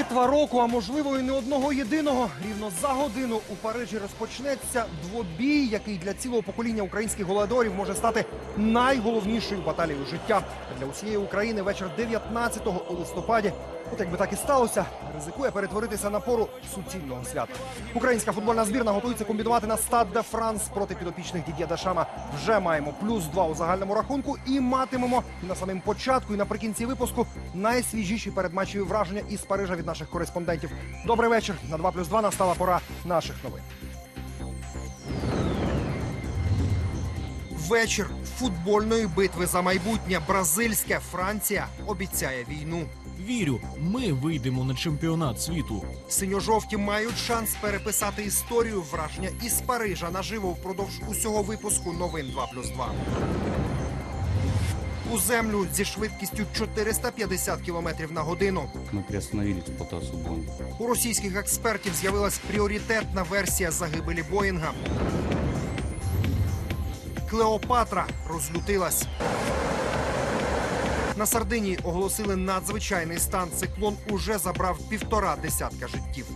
Битва року, а можливо і не одного єдиного. Рівно за годину у Парижі розпочнеться двобій, який для цілого покоління українських голодорів може стати найголовнішою баталією життя для усієї України. Вечір 19 у листопаді. От якби так і сталося, ризикує перетворитися на пору суцільного свята. Українська футбольна збірна готується комбінувати на стад де Франс проти підопічних Дід'є Дашама. Вже маємо плюс два у загальному рахунку і матимемо на самому початку, і наприкінці випуску найсвіжіші передматчеві враження із Парижа від наших кореспондентів. Добрий вечір. На 2 плюс 2 настала пора наших новин. Вечір футбольної битви за майбутнє. Бразильське Франція обіцяє війну. Вірю, ми вийдемо на чемпіонат світу. Синьо-жовті мають шанс переписати історію враження із Парижа наживо впродовж усього випуску новин 2 плюс 2. У землю зі швидкістю 450 км на годину. Мы приостановили эксплуатацию Боинга. У російських експертів з'явилась пріоритетна версія загибелі Боїнга. Клеопатра розлютилась. На Сардинії оголосили надзвичайний стан. Циклон уже забрав півтора десятка життів.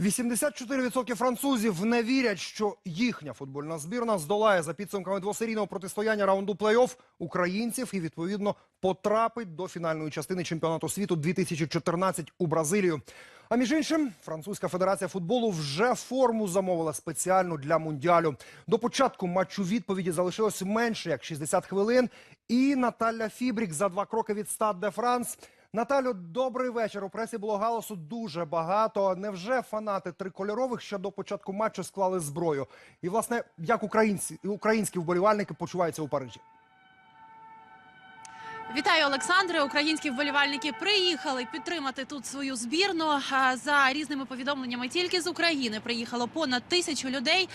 84% французів не вірять, що їхня футбольна збірна здолає за підсумками двосерійного протистояння раунду плей-офф українців і відповідно потрапить до фінальної частини чемпіонату світу 2014 у Бразилію. А між іншим, французька федерація футболу вже форму замовила спеціально для мундіалю. До початку матчу відповіді залишилось менше як 60 хвилин. І Наталя Фібрік за два кроки від Стад де Франс. Наталю, добрий вечір. У пресі було галасу дуже багато. Невже фанати трикольорових ще до початку матчу склали зброю? І власне, як українці українські вболівальники почуваються у Парижі? Вітаю, Олександре. Українські вболівальники приїхали підтримати тут свою збірну. За різними повідомленнями, тільки з України приїхало понад тисячу людей.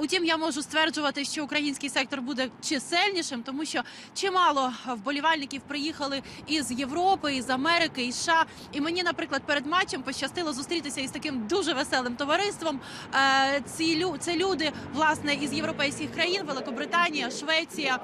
Утім, я можу стверджувати, що український сектор буде чисельнішим, тому що чимало вболівальників приїхали із Європи, із Америки, із США. І мені, наприклад, перед матчем пощастило зустрітися із таким дуже веселим товариством. Ці це люди власне із європейських країн: Великобританія, Швеція,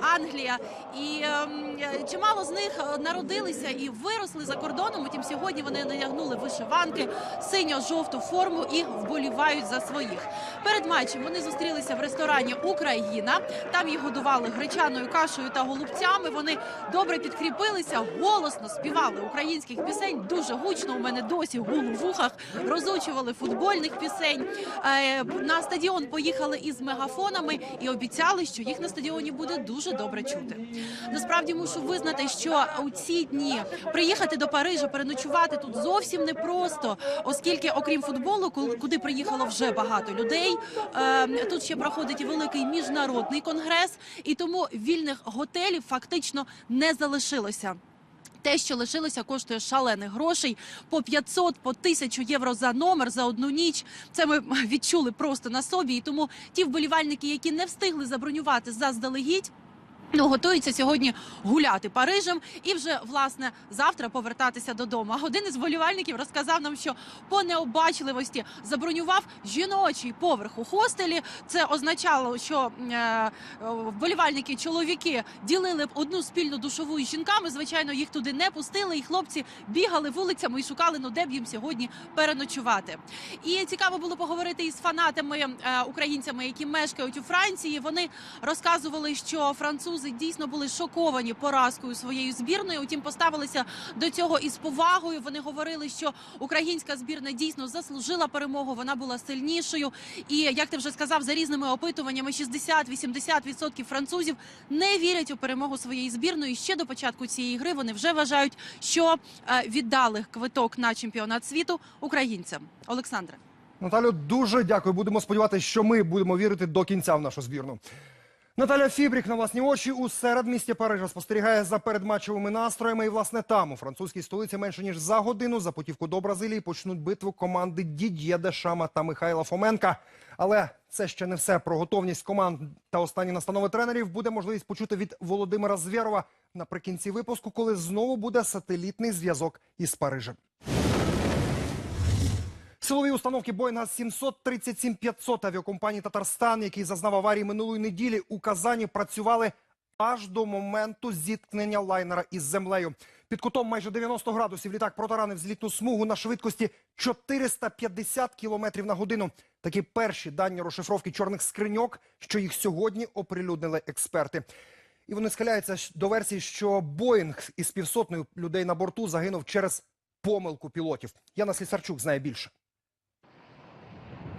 Англія. І ем, чимало з них е, народилися і виросли за кордоном. Утім, сьогодні вони надягнули вишиванки, синьо-жовту форму і вболівають за своїх. Перед матчем вони зустрілися в ресторані Україна. Там їх годували гречаною кашею та голубцями. Вони добре підкріпилися, голосно співали українських пісень. Дуже гучно. У мене досі гул в вухах. Розучували футбольних пісень. Е, На стадіон поїхали із мегафонами і обіцяли, що їх на стадіоні буде дуже добре чути. Насправді мушу визнати, що у ці дні приїхати до Парижа, переночувати тут зовсім непросто, оскільки, окрім футболу, куди приїхало вже багато людей, е, тут ще проходить великий міжнародний конгрес, і тому вільних готелів фактично не залишилося. Те, що лишилося, коштує шалених грошей по 500, по 1000 євро за номер за одну ніч. Це ми відчули просто на собі. І тому ті вболівальники, які не встигли забронювати заздалегідь. Ну, готуються сьогодні гуляти Парижем і вже власне завтра повертатися додому. А один із вболівальників розказав нам, що по необачливості забронював жіночий поверх у хостелі. Це означало, що е, вболівальники чоловіки ділили б одну спільну душову із жінками. Звичайно, їх туди не пустили, і хлопці бігали вулицями і шукали, ну де б їм сьогодні переночувати. І цікаво було поговорити із фанатами е, українцями, які мешкають у Франції. Вони розказували, що французи дійсно були шоковані поразкою своєю збірною. Утім, поставилися до цього із повагою. Вони говорили, що українська збірна дійсно заслужила перемогу. Вона була сильнішою. І як ти вже сказав, за різними опитуваннями 60-80% французів не вірять у перемогу своєї збірної. Ще до початку цієї гри вони вже вважають, що е, віддали квиток на чемпіонат світу українцям. Олександре. Наталю, дуже дякую. Будемо сподіватися, що ми будемо вірити до кінця в нашу збірну. Наталя Фібрік на власні очі у середмісті Парижа спостерігає за передматчевими настроями. І власне там, у французькій столиці, менше ніж за годину за путівку до Бразилії почнуть битву команди Дід'є Дешама та Михайла Фоменка. Але це ще не все. Про готовність команд та останні настанови тренерів буде можливість почути від Володимира Звєрова наприкінці випуску, коли знову буде сателітний зв'язок із Парижем. Силові установки Боїнга 737-500 авіакомпанії Татарстан, який зазнав аварії минулої неділі у Казані, працювали аж до моменту зіткнення лайнера із землею. Під кутом майже 90 градусів літак протаранив злітну смугу на швидкості 450 кілометрів на годину. Такі перші дані розшифровки чорних скриньок, що їх сьогодні оприлюднили експерти. І вони схиляються до версії, що Боїнг із півсотнею людей на борту загинув через помилку пілотів. Яна Слісарчук знає більше.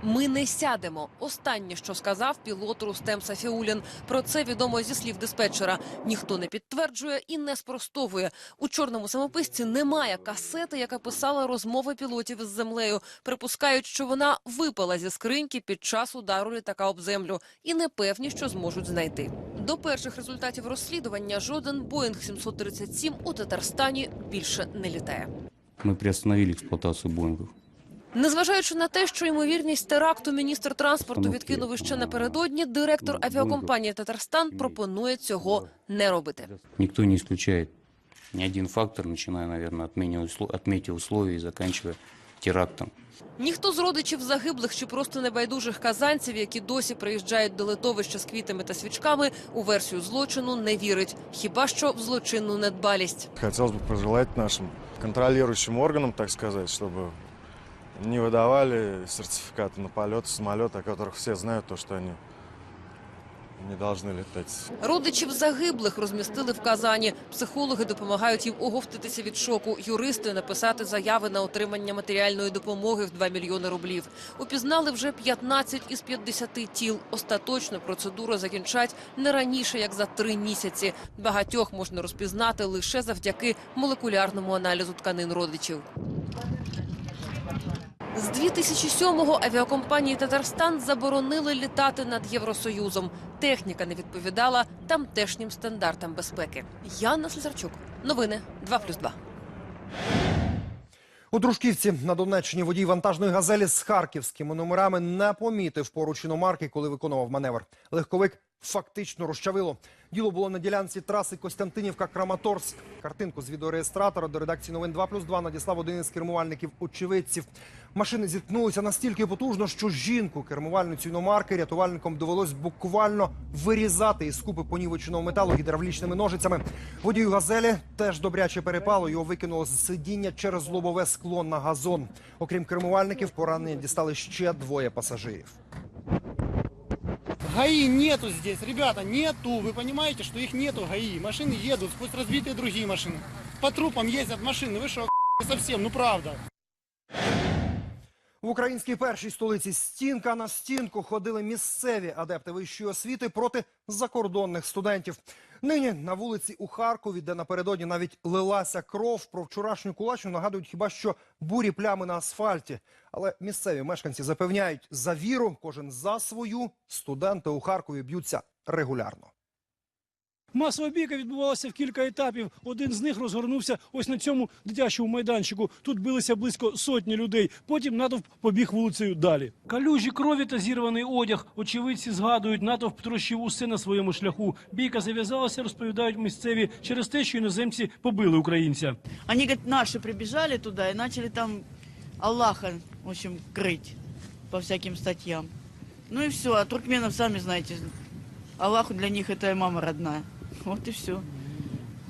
Ми не сядемо. Останнє, що сказав пілот Рустем Сафіулін. Про це відомо зі слів диспетчера. Ніхто не підтверджує і не спростовує. У чорному самописці немає касети, яка писала розмови пілотів із землею. Припускають, що вона випала зі скриньки під час удару літака об землю, і не певні, що зможуть знайти. До перших результатів розслідування жоден Боїнг 737 у Татарстані більше не літає. Мы приостановили эксплуатацию Боингов. Незважаючи на те, що ймовірність теракту міністр транспорту відкинув іще напередодні, директор авіакомпанії Татарстан пропонує цього не робити. Никто не исключает ни один фактор, начиная, наверное, от менее услов- отметив условий и заканчивая терактом. Ніхто з родичів загиблих чи просто небайдужих казанців, які досі приїжджають до литовища з квітами та свічками, у версію злочину не вірить. Хіба що в злочинну недбалість. Хотелось бы пожелать нашим контролирующим органам, так сказать, чтобы не выдавали сертификаты на полет самолета, о которых все знают, то, что они не должны летать. Родичів загиблих розмістили в Казані. Психологи допомагають їм оговтатися від шоку. Юристи написати заяви на отримання матеріальної допомоги в 2 мільйони рублів. Упізнали вже 15 із 50 тіл. Остаточно процедуру закінчать не раніше, як за три місяці. Багатьох можна розпізнати лише завдяки молекулярному аналізу тканин родичів. З 2007-го авіакомпанії Татарстан заборонили літати над Євросоюзом. Техніка не відповідала тамтешнім стандартам безпеки. Яна Слізарчук. Новини 2+,2. У Дружківці на Донеччині водій вантажної газелі з харківськими номерами не помітив поруч іномарки, коли виконував маневр. Легковик фактично розчавило. Діло було на ділянці траси Костянтинівка-Краматорськ. Картинку з відеореєстратора до редакції новин 2+,2 надіслав один із кермувальників очевидців. Машини зіткнулися настільки потужно, що жінку, кермувальницю іномарки, рятувальникам довелось буквально вирізати із купи понівеченого металу гідравлічними ножицями. Водію газелі теж добряче перепало. Його викинуло з сидіння через лобове скло на газон. Окрім кермувальників, поранення дістали ще двоє пасажирів. ГАИ нету здесь, ребята, нету. Вы понимаете, что их нету ГАИ. Машины едут, сквозь разбитые другие машины. По трупам ездят машины. Вы что, совсем, ну правда. В українській першій столиці стінка на стінку ходили місцеві адепти вищої освіти проти закордонних студентів. Нині на вулиці у Харкові, де напередодні навіть лилася кров, про вчорашню кулачну нагадують хіба що бурі плями на асфальті. Але місцеві мешканці запевняють, за віру кожен за свою студенти у Харкові б'ються регулярно. Масова бійка відбувалася в кілька етапів. Один з них розгорнувся ось на цьому дитячому майданчику. Тут билися близько сотні людей. Потім натовп побіг вулицею далі. Калюжі крові та зірваний одяг. Очевидці згадують, натовп трощив усе на своєму шляху. Бійка зав'язалася, розповідають місцеві через те, що іноземці побили українця. Они, говорят, наши прибежали туда и начали там Аллаха, в общем, крыть по всяким статьям. Ну и все, а туркменов, сами знаете, Аллаху для них это мама родная. Вот и все.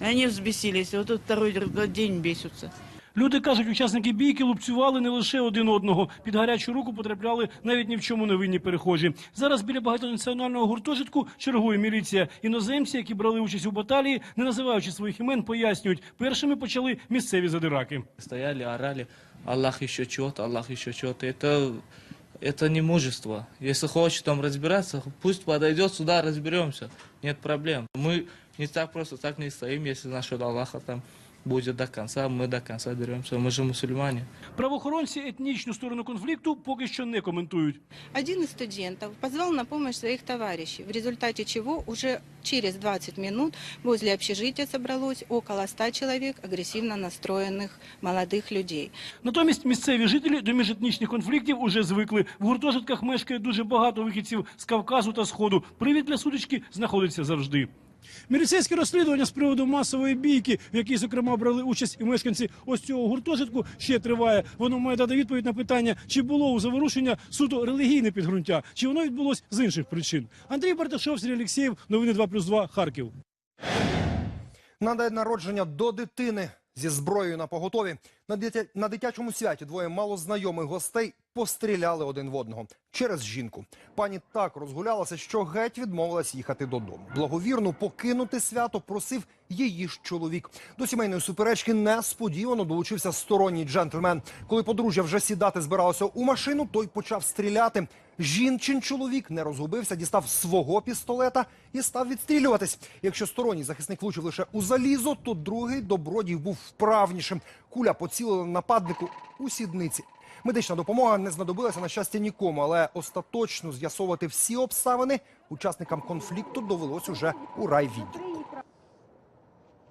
И они взбесились, вот тут второй день бесятся. Люди кажуть, учасники бійки лупцювали не лише один одного. Під гарячу руку потрапляли навіть ні в чому не винні перехожі. Зараз біля багатонаціонального гуртожитку чергує міліція. Іноземці, які брали участь у баталії, не називаючи своїх імен, пояснюють. Першими почали місцеві задираки. Стояли, орали, Аллах еще чего-то, Аллах еще чего-то. Это, это не мужество. Если хочет там разбираться, пусть подойдет сюда, разберемся. Нет проблем. Мы не так просто так не стоим, если насчет Аллаха там будет до конца, мы до конца деремся. Мы же мусульмане. Правоохоронці етнічну сторону конфлікту поки що не коментують. Один из студентов позвал на помощь своих товарищей, в результате чего уже через 20 минут возле общежития собралось около 100 человек агрессивно настроенных молодых людей. Натомість місцеві жителі до міжетнічних конфліктів уже звикли. В гуртожитках мешкає дуже багато вихідців з Кавказу та Сходу. Привід для сутички знаходиться завжди. Міліцейське розслідування з приводу масової бійки, в якій, зокрема, брали участь і мешканці ось цього гуртожитку, ще триває. Воно має дати відповідь на питання, чи було у заворушення суто релігійне підґрунтя, чи воно відбулось з інших причин. Андрій Барташов, Сергій Олексєєв, новини 2+,2, Харків. На день народження до дитини зі зброєю на поготові на, дитя... на дитячому святі двоє малознайомих гостей постріляли один в одного через жінку. Пані так розгулялася, що геть відмовилась їхати додому. Благовірну покинути свято просив її ж чоловік. До сімейної суперечки несподівано долучився сторонній джентльмен. Коли подружжя вже сідати збиралося у машину, той почав стріляти Жінчин чоловік не розгубився, дістав свого пістолета і став відстрілюватись. Якщо сторонній захисник влучив лише у залізо, то другий добродій був вправнішим. Куля поцілила нападнику у сідниці. Медична допомога не знадобилася на щастя нікому, але остаточно з'ясовувати всі обставини учасникам конфлікту довелось уже у райвідділку.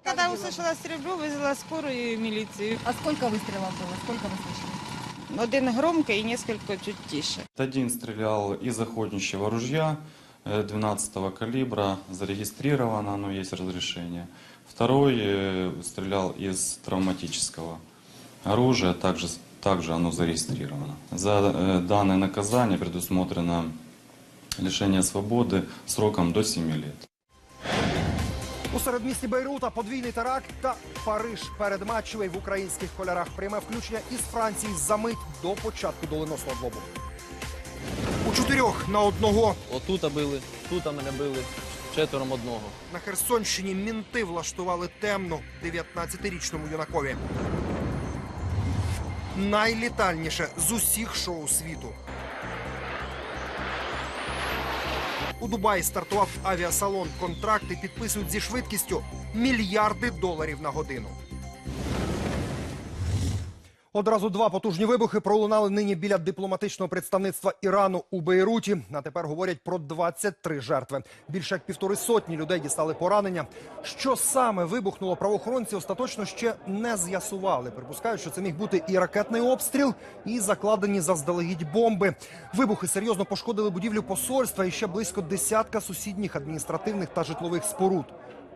Когда услышала стрельбу, вызвала скорую и милицию. А сколько выстрелов было? Сколько вы слышали? Один громко и несколько чуть тише. Один стрелял из охотничьего ружья э, 12 калибра, зарегистрировано, оно есть разрешение. Второй э, стрелял из травматического оружия, также, также оно зарегистрировано. За э, данное наказание предусмотрено лишение свободы сроком до 7 лет. У середмісті Бейрута подвійний теракт та Париж передматчевий в українських кольорах. Пряме включення із Франції за мить до початку доленосного двобу. У чотирьох на одного Отут били, тут мене били, четвером одного. на Херсонщині мінти влаштували темну 19-річному юнакові. Найлітальніше з усіх шоу світу. У Дубаї стартував авіасалон. Контракти підписують зі швидкістю мільярди доларів на годину. Одразу два потужні вибухи пролунали нині біля дипломатичного представництва Ірану у Бейруті. А тепер говорять про 23 жертви. Більше як півтори сотні людей дістали поранення. Що саме вибухнуло, правоохоронці остаточно ще не з'ясували. Припускають, що це міг бути і ракетний обстріл, і закладені заздалегідь бомби. Вибухи серйозно пошкодили будівлю посольства і ще близько десятка сусідніх адміністративних та житлових споруд.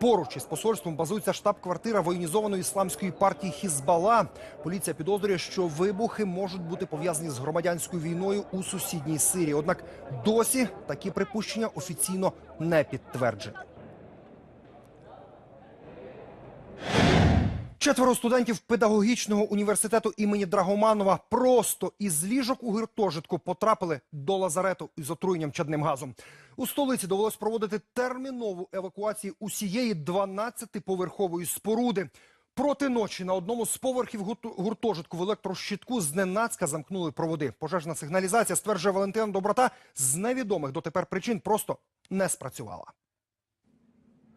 Поруч із посольством базується штаб-квартира воєнізованої ісламської партії Хізбала. Поліція підозрює, що вибухи можуть бути пов'язані з громадянською війною у сусідній Сирії. Однак досі такі припущення офіційно не підтверджені. Четверо студентів педагогічного університету імені Драгоманова просто із ліжок у гуртожитку потрапили до лазарету із отруєнням чадним газом. У столиці довелось проводити термінову евакуацію усієї 12-поверхової споруди. Проти ночі на одному з поверхів гуртожитку в електрощитку зненацька замкнули проводи. Пожежна сигналізація, стверджує Валентина Доброта, з невідомих дотепер причин просто не спрацювала.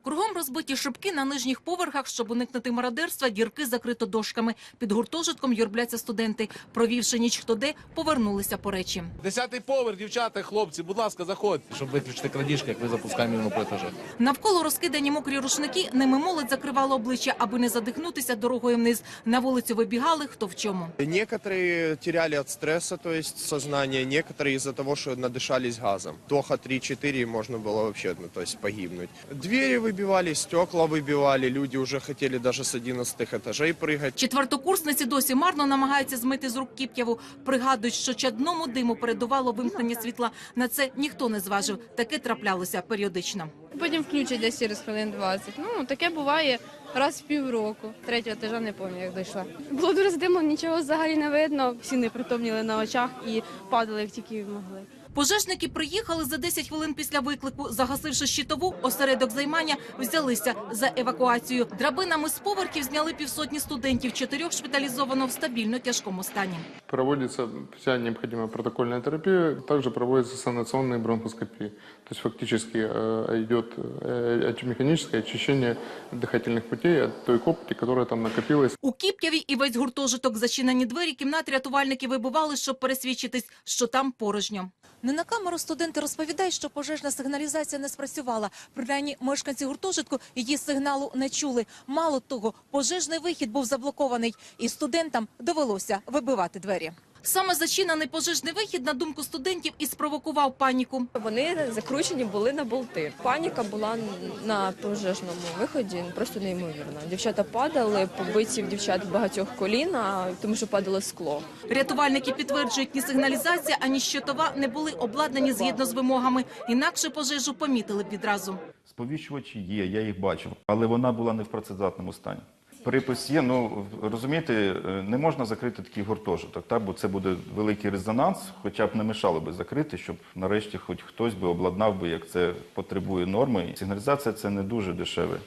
Кругом розбиті шибки на нижніх поверхах, щоб уникнути мародерства, дірки закрито дошками. Під гуртожитком юрбляться студенти. Провівши ніч хто де, повернулися по речі. Десятий поверх, дівчата, хлопці, будь ласка, заходьте. Щоб виключити крадіжки, як ми запускаємо міну по етажах. Навколо розкидані мокрі рушники, ними молодь закривала обличчя, аби не задихнутися дорогою вниз. На вулицю вибігали, хто в чому. Некоторые теряли от стресса, то есть сознание, некоторые из-за того, что надышались газом. Тоха 3-4 можно было вообще, ну, то есть погибнуть. Двери выбивали, стекла выбивали, люди уже хотели даже с 11 этажей прыгать. Четвертокурсниці досі марно намагаються змити з рук кіп'яву. Пригадують, що чадному диму передувало вимкнення світла. На це ніхто не зважив. Таке траплялося періодично. Потім включать десь через хвилин 20. Ну, таке буває раз в півроку. Третього етажа не пам'ятаю, як дійшла. Було дуже димно, нічого взагалі не видно. Всі не притомніли на очах і падали, як тільки могли. Пожежники приїхали за 10 хвилин після виклику. Загасивши щитову, осередок займання взялися за евакуацію. Драбинами з поверхів зняли півсотні студентів. Чотирьох шпиталізовано в стабільно тяжкому стані. Проводится вся необходимая протокольная терапия, также проводятся санационные бронхоскопии. То есть фактически э, идет э, оч- механическое очищение дыхательных путей от той копоти, которая там накопилась. У Кіп'яві і весь гуртожиток зачинені двері кімнат рятувальники вибивали, щоб пересвідчитись, що там порожньо. Не на камеру студенти розповідають, що пожежна сигналізація не спрацювала. Принаймні, мешканці гуртожитку її сигналу не чули. Мало того, пожежний вихід був заблокований, і студентам довелося вибивати двері. Саме зачинений пожежний вихід, на думку студентів, і спровокував паніку. Вони закручені були на болти. Паніка була на пожежному виході просто неймовірна. Дівчата падали, побиті в дівчат багатьох коліна, тому що падало скло. Рятувальники підтверджують, ні сигналізація, ані щитова не були обладнані згідно з вимогами. Інакше пожежу помітили б відразу. Сповіщувачі є, я їх бачив, але вона була не в працездатному стані. Припис є, ну розумієте, е, не можна закрити такий гуртожиток, так, бо це буде великий резонанс, хоча б не мешало би закрити, щоб нарешті хоч хтось би обладнав би, як це потребує норми. Сигналізація це не дуже дешеве,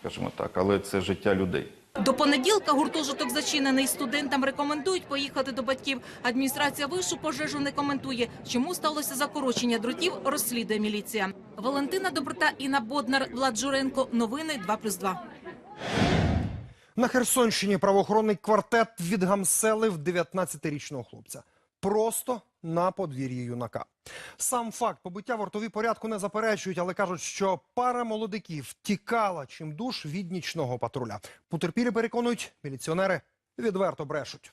скажімо так, але це життя людей. До понеділка гуртожиток зачинений. Студентам рекомендують поїхати до батьків. Адміністрація вишу пожежу не коментує. Чому сталося закорочення дротів, розслідує міліція. Валентина Доброта, Інна Боднар, Влад Журенко. Новини 2+,2. На Херсонщині правоохоронний квартет відгамселив 19-річного хлопця. Просто на подвір'ї юнака. Сам факт побиття вартові порядку не заперечують, але кажуть, що пара молодиків тікала чимдуж від нічного патруля. Потерпілі переконують, міліціонери відверто брешуть.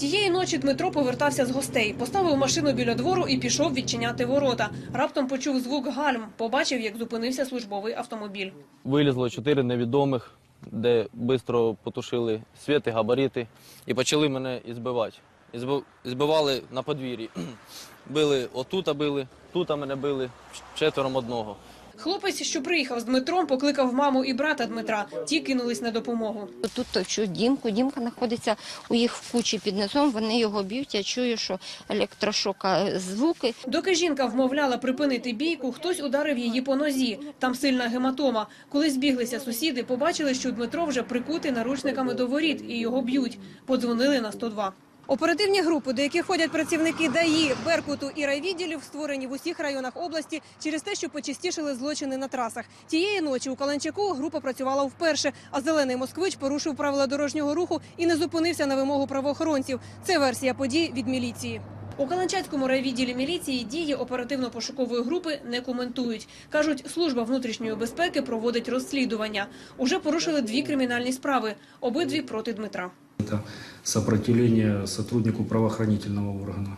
Тієї ночі Дмитро повертався з гостей, поставив машину біля двору і пішов відчиняти ворота. Раптом почув звук гальм, побачив, як зупинився службовий автомобіль. Вилізло чотири невідомих, де швидко потушили світи, габарити і почали мене ізбивати. Ізбив- Збивали на подвір'ї. Били отута били, тута мене били, четвером одного. Хлопець, що приїхав з Дмитром, покликав маму і брата Дмитра. Ті кинулись на допомогу. Тут чую Дімку. Дімка знаходиться у їх в кучі під низом. Вони його б'ють. Я чую, що електрошока звуки. Доки жінка вмовляла припинити бійку, хтось ударив її по нозі. Там сильна гематома. Коли збіглися сусіди, побачили, що Дмитро вже прикутий наручниками до воріт і його б'ють. Подзвонили на 102. Оперативні групи, до яких ходять працівники ДАІ, Беркуту і райвідділів, створені в усіх районах області через те, що почастішили злочини на трасах. Тієї ночі у Каланчаку група працювала вперше, а зелений москвич порушив правила дорожнього руху і не зупинився на вимогу правоохоронців. Це версія подій від міліції. У Каланчацькому райвідділі міліції дії оперативно-пошукової групи не коментують. Кажуть, служба внутрішньої безпеки проводить розслідування. Уже порушили дві кримінальні справи, обидві проти Дмитра. Это сопротивление сотруднику правоохранительного органа.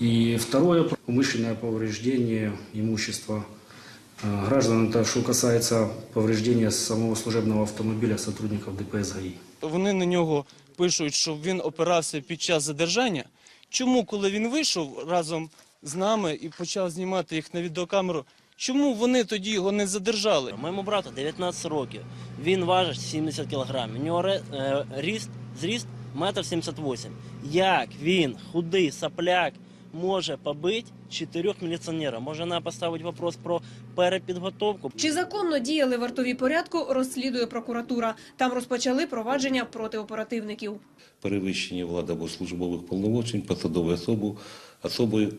И второе – умышленное повреждение имущества э, граждан. Это что касается повреждения самого служебного автомобиля сотрудников ДПС ГАИ. Вони на нього пишуть, що він опирався під час задержання. Чому, коли він вийшов разом з нами і почав знімати їх на відеокамеру, чому вони тоді його не задержали? Моєму брату 19 років. Він важить 70 кілограмів. У нього е, ріст, зріст метр 78. Як він, худий сопляк, може побити чотирьох міліціонерів? Може вона поставить вопрос про перепідготовку? Чи законно діяли вартові порядку, розслідує прокуратура. Там розпочали провадження проти оперативників. перевищення влади або службових повноважень посадовою особою, особою,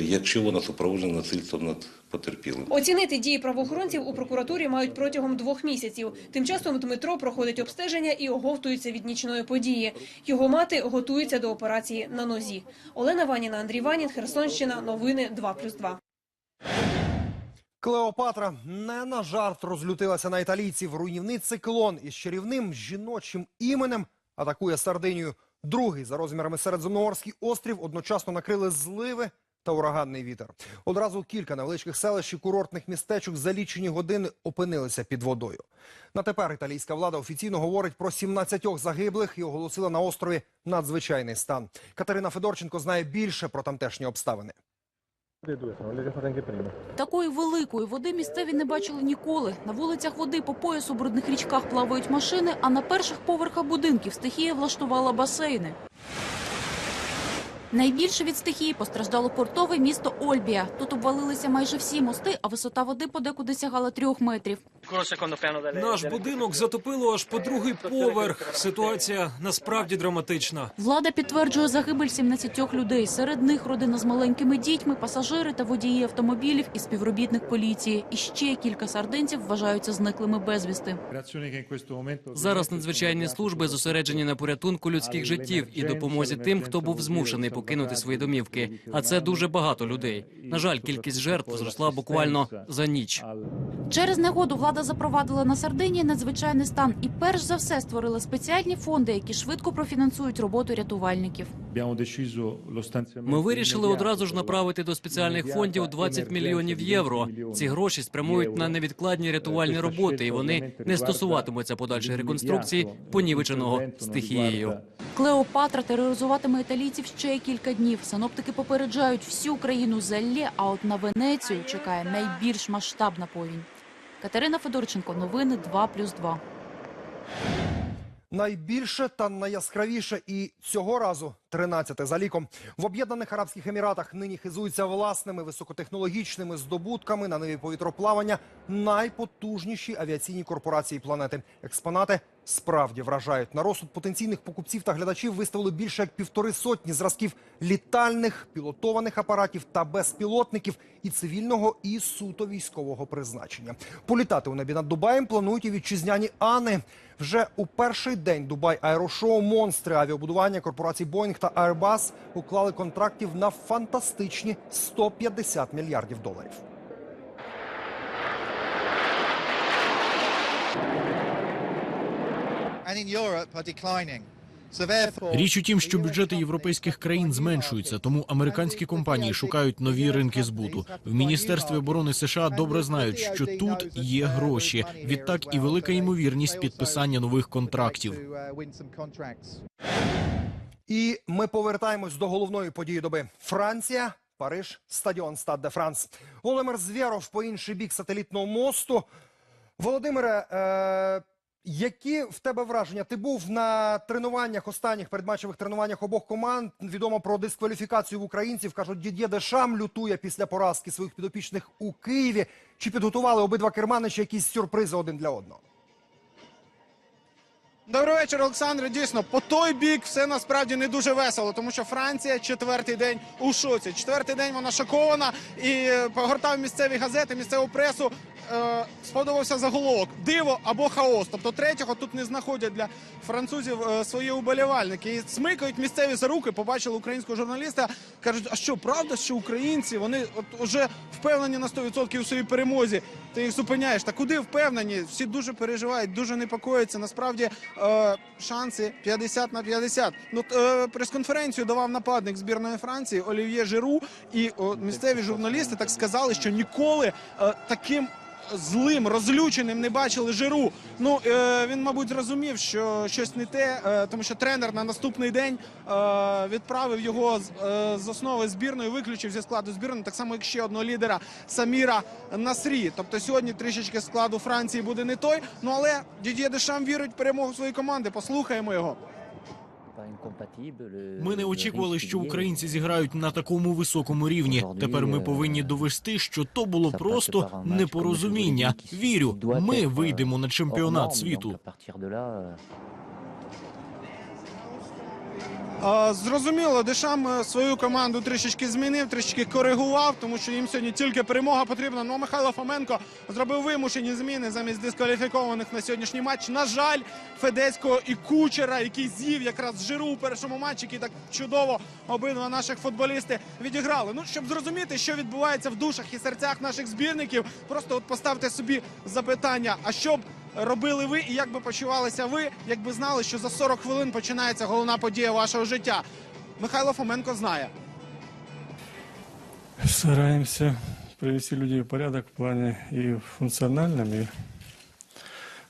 якщо вона супроводжена насильством над потерпілим. Оцінити дії правоохоронців у прокуратурі мають протягом двох місяців. Тим часом Дмитро проходить обстеження і оговтується від нічної події. Його мати готується до операції на нозі. Олена Ваніна, Андрій Ванін, Херсонщина. Новини 2+,2. Клеопатра не на жарт розлютилася на італійців. Руйнівний циклон із чарівним жіночим іменем атакує Сардинію. Другий за розмірами середземноморський острів одночасно накрили зливи та ураганний вітер. Одразу кілька невеличких селищ і курортних містечок за лічені години опинилися під водою. На тепер італійська влада офіційно говорить про 17 загиблих і оголосила на острові надзвичайний стан. Катерина Федорченко знає більше про тамтешні обставини. Такої великої води місцеві не бачили ніколи. На вулицях води по пояс у брудних річках плавають машини, а на перших поверхах будинків стихія влаштувала басейни. Найбільше від стихії постраждало портове місто Ольбія. Тут обвалилися майже всі мости, а висота води подекуди сягала трьох метрів. Наш будинок затопило аж по другий поверх. Ситуація насправді драматична. Влада підтверджує загибель 17 людей. Серед них родина з маленькими дітьми, пасажири та водії автомобілів і співробітник поліції. І ще кілька сардинців вважаються зниклими безвісти. Зараз надзвичайні служби зосереджені на порятунку людських життів і допомозі тим, хто був змушений покинути свої домівки. А це дуже багато людей. На жаль, кількість жертв зросла буквально за ніч. Через негоду влада влада запровадила на Сардинії надзвичайний стан і перш за все створила спеціальні фонди, які швидко профінансують роботу рятувальників. Ми вирішили одразу ж направити до спеціальних фондів 20 мільйонів євро. Ці гроші спрямують на невідкладні рятувальні роботи, і вони не стосуватимуться подальшої реконструкції понівеченого стихією. Клеопатра тероризуватиме італійців ще кілька днів. Синоптики попереджають всю країну залє, а от на Венецію чекає найбільш масштабна повінь. Катерина Федорченко, новини 2+,2. Найбільше та найяскравіше і цього разу 13 за ліком. В Об'єднаних Арабських Еміратах нині хизуються власними високотехнологічними здобутками на ниві повітроплавання найпотужніші авіаційні корпорації планети. Експонати справді вражають. На розсуд потенційних покупців та глядачів виставили більше як півтори сотні зразків літальних, пілотованих апаратів та безпілотників і цивільного, і суто військового призначення. Політати у небі над Дубаєм планують і вітчизняні Ани. Вже у перший день Дубай Аерошоу монстри авіабудування корпорацій Boeing та Airbus уклали контрактів на фантастичні 150 мільярдів доларів. Річ у тім, що бюджети європейських країн зменшуються, тому американські компанії шукають нові ринки збуту. В міністерстві оборони США добре знають, що тут є гроші. Відтак і велика ймовірність підписання нових контрактів. І ми повертаємось до головної події доби. Франція, Париж, стадіон Стад де Франс. Володимир Звєров по інший бік сателітного мосту. Володимире, е, які в тебе враження? Ти був на тренуваннях останніх передматчевих тренуваннях обох команд. Відомо про дискваліфікацію в українців. кажуть, Дід'є Дешам лютує після поразки своїх підопічних у Києві. Чи підготували обидва керманичі якісь сюрпризи один для одного? Добрий вечір, Олександре. Дійсно, по той бік все насправді не дуже весело, тому що Франція четвертий день у шоці. Четвертий день вона шокована і е, погортав місцеві газети, місцеву пресу. Е, сподобався заголовок диво або хаос. Тобто третього тут не знаходять для французів е, свої уболівальники. І смикають місцеві за руки. Побачили українського журналіста. кажуть, а що правда, що українці вони от уже впевнені на 100% у своїй перемозі. Ти їх зупиняєш. Та куди впевнені? Всі дуже переживають, дуже непокоїться. Насправді е, шанси 50 на 50. Ну прес-конференцію давав нападник збірної Франції Олів'є Жиру, і місцеві журналісти так сказали, що ніколи таким. Злим, розлюченим не бачили жиру. Ну е, він, мабуть, зрозумів, що щось не те, е, тому що тренер на наступний день е, відправив його з, е, з основи збірної, виключив зі складу збірної, так само як ще одного лідера Саміра Насрі. Тобто сьогодні трішечки складу Франції буде не той. Ну але Дід'є Дешам вірить в перемогу своєї команди. Послухаємо його. Ми не очікували, що українці зіграють на такому високому рівні. Тепер ми повинні довести, що то було просто непорозуміння. Вірю, ми вийдемо на чемпіонат світу. Зрозуміло, Дешам е, свою команду трішечки змінив, трішечки коригував, тому що їм сьогодні тільки перемога потрібна. Ну Михайло Фоменко зробив вимушені зміни замість дискваліфікованих на сьогоднішній матч. На жаль, Федецького і Кучера, який з'їв якраз жиру у першому матчі, який так чудово обидва наших футболісти відіграли. Ну щоб зрозуміти, що відбувається в душах і серцях наших збірників, просто от поставте собі запитання: а що б робили ви і як би почувалися ви, якби знали, що за 40 хвилин починається головна подія вашого життя? Михайло Фоменко знає. Стараемся привести людей в порядок в плане и функциональном, и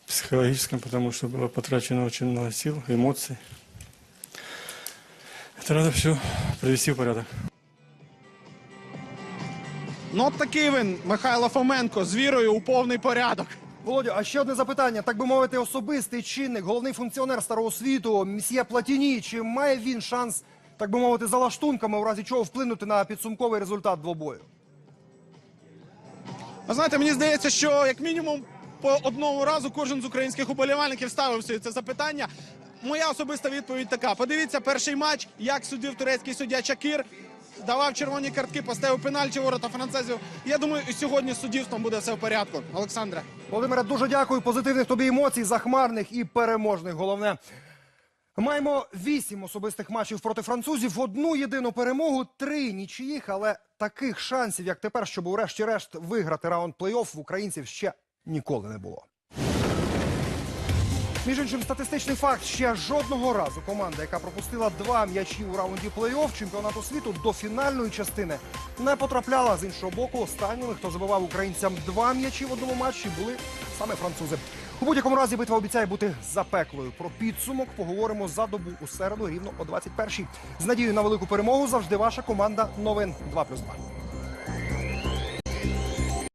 психологическом, потому что было потрачено очень много сил, эмоций. Это надо все привести в порядок. Ну от такий він, Михайло Фоменко, з вірою у повний порядок. Володя, а ще одне запитання. Так би мовити, особистий чинник, головний функціонер старого світу, місьє Платіні. Чи має він шанс, так би мовити, за лаштунками, у разі чого вплинути на підсумковий результат двобою? Ви знаєте, мені здається, що як мінімум по одному разу кожен з українських уболівальників ставив собі це запитання. Моя особиста відповідь така: подивіться перший матч, як судив турецький суддя Чакір. Давав червоні картки, поставив пенальті ворота францезів. Я думаю, і сьогодні з суддівством буде все в порядку. Олександре. Володимире, дуже дякую. Позитивних тобі емоцій, захмарних і переможних. Головне. Маємо вісім особистих матчів проти французів, одну єдину перемогу, три нічиїх, але таких шансів, як тепер, щоб урешті-решт виграти раунд плей-офф в українців ще ніколи не було. Між іншим, статистичний факт: ще жодного разу команда, яка пропустила два м'ячі у раунді плей-офф чемпіонату світу до фінальної частини, не потрапляла з іншого боку. Останніми, хто забивав українцям два м'ячі в одному матчі, були саме французи. У будь-якому разі битва обіцяє бути запеклою. Про підсумок поговоримо за добу у середу рівно о 21-й. З надією на велику перемогу завжди ваша команда новин 2+,2.